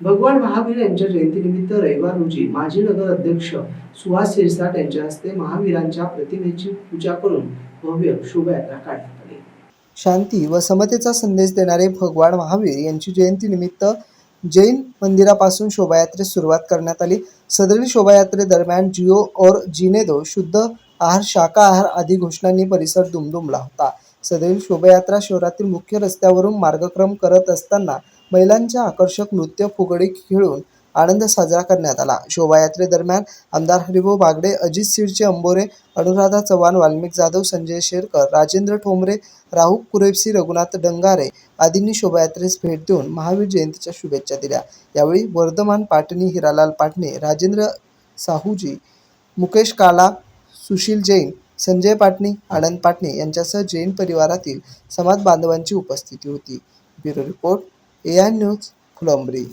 भगवान महावीर यांच्या जयंतीनिमित्त रविवार रोजी माजी नगर अध्यक्ष सुहास शिरसाट यांच्या हस्ते महावीरांच्या प्रतिमेची पूजा करून भव्य शोभायात्रा काढण्यात आली. शांती व समतेचा संदेश देणारे भगवान महावीर यांची जयंतीनिमित्त जैन मंदिरापासून शोभायात्रेस सुरुवात करण्यात आली. सदरील शोभायात्रेदरम्यान जिओ और जिनेदो शुद्ध आहार शाकाहार आदी घोषणांनी परिसर दुमदुमला होता. सदैव शोभायात्रा शहरातील मुख्य रस्त्यावरून मार्गक्रम करत असताना महिलांच्या आकर्षक नृत्य फुगडी खेळून आनंद साजरा करण्यात आला. शोभायात्रेदरम्यान आमदार हरिभाऊ बागडे अजित सिरचे अंबोरे अनुराधा चव्हाण वाल्मिक जाधव संजय शेरकर राजेंद्र ठोंबरे राहुल कुरेबसी रघुनाथ डंगारे आदींनी शोभायात्रेस भेट देऊन महावीर जयंतीच्या शुभेच्छा दिल्या. यावेळी वर्धमान पाटणी हिरालाल पाटणे राजेंद्र साहूजी मुकेश काला सुशील जैन संजय पाटणी आनंद पाटणे यांच्यासह जैन परिवारातील समाज बांधवांची उपस्थिती होती. Bureau report A I news Phulambri.